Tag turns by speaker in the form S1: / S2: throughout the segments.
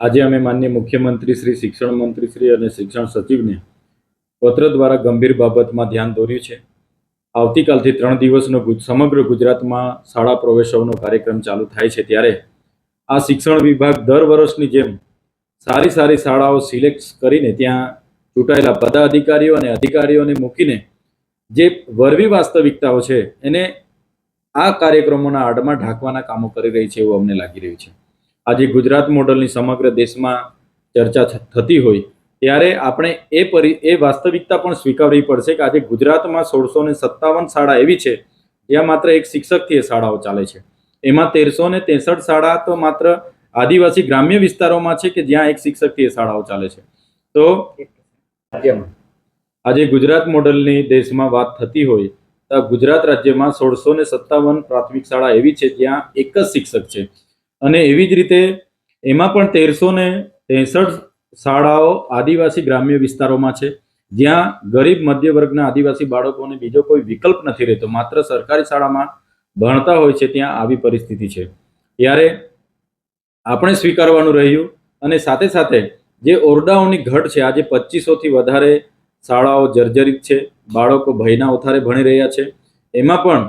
S1: આજે અમે માન્ય મુખ્યમંત્રી શ્રી, શિક્ષણ મંત્રી શ્રી અને શિક્ષણ સચિવને પત્ર દ્વારા ગંભીર બાબતમાં ધ્યાન દોર્યું છે. આવતીકાલથી ત્રણ દિવસનો સમગ્ર ગુજરાતમાં શાળા પ્રવેશોનો કાર્યક્રમ ચાલુ થાય છે ત્યારે આ શિક્ષણ વિભાગ દર વર્ષની જેમ સારી સારી શાળાઓ સિલેક્ટ કરીને ત્યાં ચૂંટાયેલા પદાધિકારીઓ અને અધિકારીઓને મૂકીને જે વરવી વાસ્તવિકતાઓ છે એને આ કાર્યક્રમોના આડમાં ઢાંકવાના કામો કરી રહી છે એવું અમને લાગી રહ્યું છે. આજે ગુજરાત મોડલની સમગ્ર દેશમાં ચર્ચા થતી હોય, ત્યારે આપણે એ પરિ, એ વાસ્તવિકતા પણ સ્વીકારવી પડશે કે આજે ગુજરાતમાં સોળસો ને સત્તાવન શાળા એવી છે, જ્યાં માત્ર એક શિક્ષકથી એ શાળાઓ ચાલે છે. એમાં તેરસો ને ત્રેસઠ શાળા તો માત્ર આદિવાસી ગ્રામ્ય વિસ્તારોમાં છે કે જ્યાં એક શિક્ષકથી એ શાળાઓ ચાલે છે. તો આજે ગુજરાત મોડલની દેશમાં વાત થતી હોય, તો ગુજરાત રાજ્યમાં સોળસો ને સત્તાવન પ્રાથમિક શાળા એવી છે જ્યાં એક જ શિક્ષક છે. અને એવી જ રીતે એમાં પણ તેરસો ને ત્રેસઠ શાળાઓ આદિવાસી ગ્રામ્ય વિસ્તારોમાં છે. જ્યાં ગરીબ મધ્ય વર્ગના આદિવાસી બાળકોને બીજો કોઈ વિકલ્પ નથી રહેતો. માત્ર સરકારી શાળામાં ભણતા હોય છે ત્યાં આવી પરિસ્થિતિ છે. ત્યારે આપણે સ્વીકારવાનું રહ્યું અને સાથે સાથે જે ઓરડાઓની ઘટ છે, આજે પચીસોથી વધારે શાળાઓ જર્જરિત છે. બાળકો ભયના ઓથારે ભણી રહ્યા છે. એમાં પણ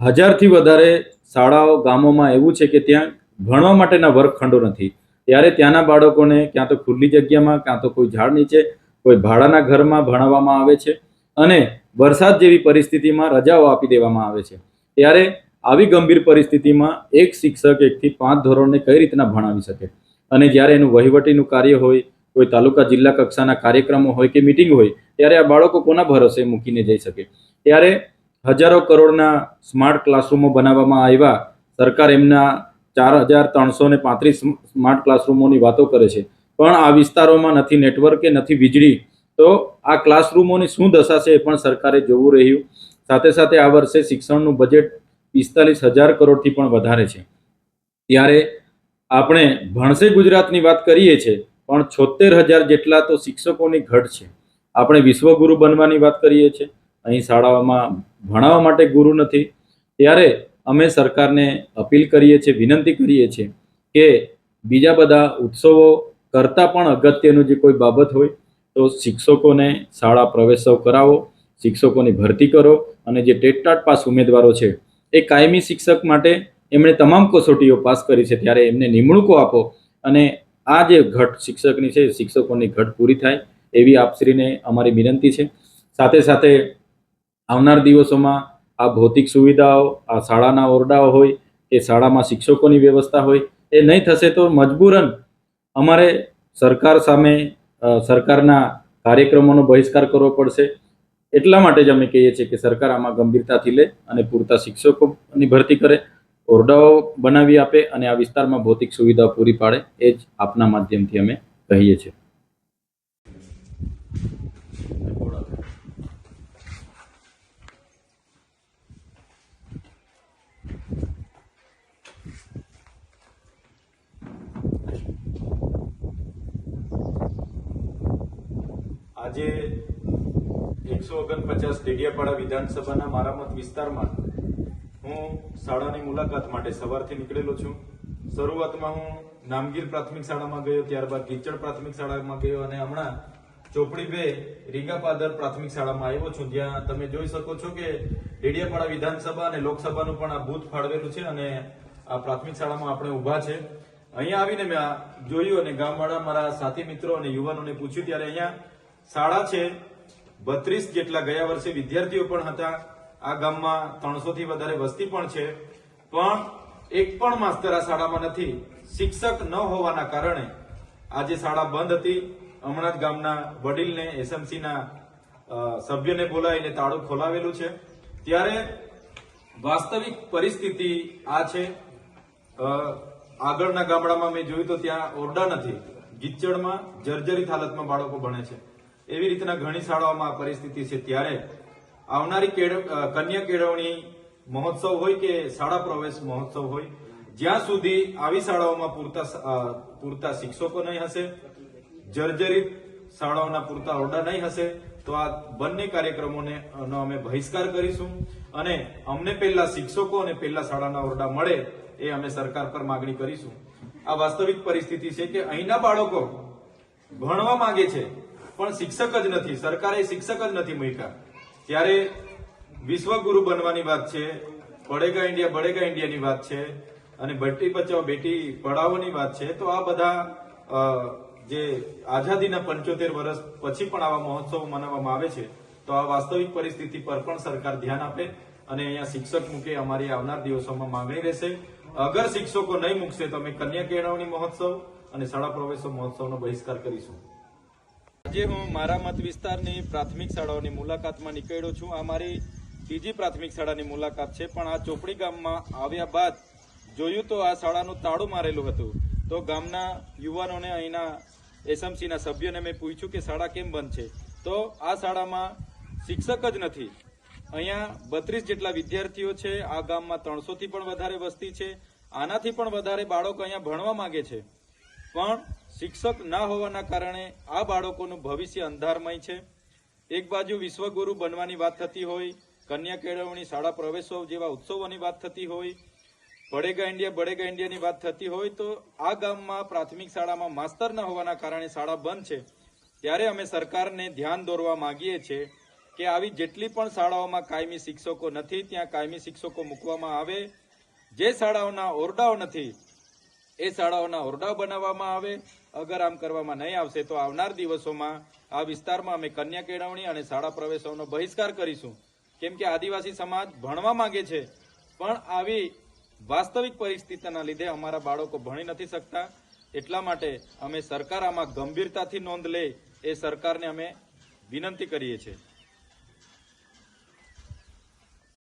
S1: હજારથી વધારે શાળાઓ ગામોમાં એવું છે કે ત્યાં ભણવા માટેના વર્ગખંડો નથી. ત્યારે ત્યાંના બાળકોને ક્યાં તો ખુલ્લી જગ્યામાં, ક્યાં તો કોઈ ઝાડ નીચે, કોઈ ભાડાના ઘરમાં ભણાવવામાં આવે છે અને વરસાદ જેવી પરિસ્થિતિમાં રજાઓ આપી દેવામાં આવે છે. ત્યારે આવી ગંભીર પરિસ્થિતિમાં એક શિક્ષક એકથી પાંચ ધોરણને કઈ રીતના ભણાવી શકે? અને જ્યારે એનું વહીવટીનું કાર્ય હોય, કોઈ તાલુકા જિલ્લા કક્ષાના કાર્યક્રમો હોય કે મિટિંગ હોય, ત્યારે આ બાળકો કોના ભરોસે મૂકીને જઈ શકે? ત્યારે હજારો કરોડના સ્માર્ટ ક્લાસરૂમો બનાવવામાં આવ્યા, સરકાર એમના ચાર હજાર ત્રણસો ને પાંત્રીસ સ્માર્ટ ક્લાસરૂમોની વાતો કરે છે. પણ આ વિસ્તારોમાં નથી નેટવર્ક કે નથી વીજળી. તો આ ક્લાસરૂમોની શું દશા છે એ પણ સરકારે જોવું રહ્યું. સાથે સાથે આ વર્ષે શિક્ષણનું બજેટ પિસ્તાલીસ હજાર કરોડથી પણ વધારે છે. ત્યારે આપણે ભણશે ગુજરાતની વાત કરીએ છીએ પણ છોતેર હજાર જેટલા તો શિક્ષકોની ઘટ છે. આપણે વિશ્વગુરુ બનવાની વાત કરીએ છીએ અહીં શાળાઓમાં ભણાવવા માટે ગુરુ નથી. ત્યારે અમે સરકારને અપીલ કરીએ છીએ, વિનંતી કરીએ છીએ કે બીજા બધા ઉત્સવો કરતાં પણ અગત્યનું જે કોઈ બાબત હોય, તો શિક્ષકોને શાળા પ્રવેશો કરાવો, શિક્ષકોની ભરતી કરો અને જે ટેટટાટ પાસ ઉમેદવારો છે, એ કાયમી શિક્ષક માટે એમણે તમામ કસોટીઓ પાસ કરી છે, ત્યારે એમને નિમણૂકો આપો અને આ જે ઘટ શિક્ષકની છે, શિક્ષકોની ઘટ પૂરી થાય, એવી આપશ્રીને અમારી વિનંતી છે. સાથે સાથે આવનાર દિવસોમાં આ ભૌતિક સુવિધાઓ, આ શાળાના ઓરડાઓ હોય કે શાળામાં શિક્ષકોની વ્યવસ્થા હોય, એ નહીં થશે તો મજબૂરન અમારે સરકાર સામે સરકારના કાર્યક્રમોનો બહિષ્કાર કરવો પડશે. એટલા માટે જ અમે કહીએ છીએ કે સરકાર આમાં ગંભીરતાથી લે અને પૂરતા શિક્ષકોની ભરતી કરે, ઓરડાઓ બનાવી આપે અને આ વિસ્તારમાં ભૌતિક સુવિધાઓ પૂરી પાડે, એ જ આપના માધ્યમથી અમે કહીએ છીએ. આજે એકસો ઓગણપચાસ ડેડિયાપાડા વિધાનસભાના મારા મત વિસ્તારમાં હું શાળાની મુલાકાત માટે સવારથી નીકળેલો છું. શરૂઆતમાં હું નામગીર પ્રાથમિક શાળામાં ગયો, ત્યારબાદ ગીચડ પ્રાથમિક શાળામાં ગયો અને હમણાં ચોપડી બે રીગાપાદર પ્રાથમિક શાળામાં આવ્યો છું. જ્યાં તમે જોઈ શકો છો કે ડેડિયાપાડા વિધાનસભા અને લોકસભાનું પણ આ બૂથ ફાળવેલું છે અને આ પ્રાથમિક શાળામાં આપણે ઊભા છે. અહીંયા આવીને મેં જોયું અને ગામવાળા મારા સાથી મિત્રો અને યુવાનોને પૂછ્યું, ત્યારે અહીંયા શાળા છે, બત્રીસ જેટલા ગયા વર્ષે વિદ્યાર્થીઓ પણ હતા. આ ગામમાં ત્રણસો થી વધારે વસ્તી પણ છે. પણ એક પણ માસ્તર આ શાળામાં નથી. શિક્ષક ન હોવાના કારણે આજે શાળા બંધ હતી. હમણાં જ ગામના વડીલને, એસએમસીના સભ્યને બોલાવીને તાળું ખોલાવેલું છે. ત્યારે વાસ્તવિક પરિસ્થિતિ આ છે. આગળના ગામડામાં મેં જોયું તો ત્યાં ઓરડા નથી. ગીચડમાં જર્જરિત હાલતમાં બાળકો ભણે છે. એવી રીતના ઘણી શાળાઓમાં પરિસ્થિતિ છે ત્યારે આવનારી કન્યા કેળવણી મહોત્સવ હોય કે શાળા પ્રવેશ મહોત્સવ હોય, જ્યાં સુધી આવી શાળાઓમાં પૂરતા પૂરતા શિક્ષકો નહીં હશે, જર્જરિત શાળાઓના પૂરતા ઓરડા નહીં હશે, તો આ બંને કાર્યક્રમોને અમે બહિષ્કાર કરીશું અને અમને પહેલા શિક્ષકો અને પહેલા શાળાના ઓરડા મળે એ અમે સરકાર પર માગણી કરીશું. આ વાસ્તવિક પરિસ્થિતિ છે કે અહીંના બાળકો ભણવા માંગે છે પણ શિક્ષક જ નથી, સરકારે શિક્ષક જ નથી મૂક્યા. ત્યારે વિશ્વગુરુ બનવાની વાત છે, પડેગા ઇન્ડિયા બળેગા ઇન્ડિયાની વાત છે, અને બેટી બચાવો બેટી પઢાઓની વાત છે, તો આ બધા જે આઝાદીના પંચોતેર વર્ષ પછી પણ આવા મહોત્સવ મનાવવામાં આવે છે, તો આ વાસ્તવિક પરિસ્થિતિ પર પણ સરકાર ધ્યાન આપે અને અહીંયા શિક્ષક મૂકે અમારી આવનાર દિવસોમાં માંગણી રહેશે. અગર શિક્ષકો નહીં મૂકશે તો અમે કન્યા કેળવણી મહોત્સવ અને શાળા પ્રવેશો મહોત્સવનો બહિષ્કાર કરીશું. આજે હું મારા મત વિસ્તારની પ્રાથમિક શાળાઓની મુલાકાતમાં નીકળ્યો છું. આ મારી ત્રીજી પ્રાથમિક શાળાની મુલાકાત છે, પણ આ ચોપડી ગામમાં આવ્યા બાદ જોયું તો આ શાળાનું તાળું મારેલું હતું. તો ગામના યુવાનોને અહીંના એસએમસીના સભ્યોને મેં પૂછ્યું કે શાળા કેમ બંધ છે? તો આ શાળામાં શિક્ષક જ નથી. અહીંયા બત્રીસ જેટલા વિદ્યાર્થીઓ છે. આ ગામમાં ત્રણસોથી પણ વધારે વસ્તી છે. આનાથી પણ વધારે બાળકો અહીંયા ભણવા માગે છે. પણ શિક્ષક ના હોવાના કારણે આ બાળકોનું ભવિષ્ય અંધારમય છે. એક બાજુ વિશ્વગુરુ બનવાની વાત થતી હોય, કન્યા કેળવણી શાળા પ્રવેશોત્સવ જેવા ઉત્સવોની વાત થતી હોય બડેગા ઇન્ડિયા બડેગા ઇન્ડિયાની વાત થતી હોય તો આ ગામમાં પ્રાથમિક શાળામાં માસ્તર ન હોવાના કારણે શાળા બંધ છે. ત્યારે અમે સરકારને ધ્યાન દોરવા માંગીએ છીએ કે આવી જેટલી પણ શાળાઓમાં કાયમી શિક્ષકો નથી, ત્યાં કાયમી શિક્ષકો મૂકવામાં આવે. જે શાળાઓના ઓરડાઓ નથી એ શાળાઓના ઓરડાઓ બનાવવામાં આવે, અગર આમ કરવામાં નહીં આવશે તો આવનાર દિવસોમાં આ વિસ્તારમાં અમે કન્યા કેળવણી અને શાળા પ્રવેશોનો બહિષ્કાર કરીશું. કેમ કે આદિવાસી સમાજ ભણવા માંગે છે, પણ આવી વાસ્તવિક પરિસ્થિતિના લીધે અમારા બાળકો ભણી નથી શકતા. એટલા માટે અમે સરકાર આમાં ગંભીરતાથી નોંધ લે એ સરકારને અમે વિનંતી કરીએ છીએ.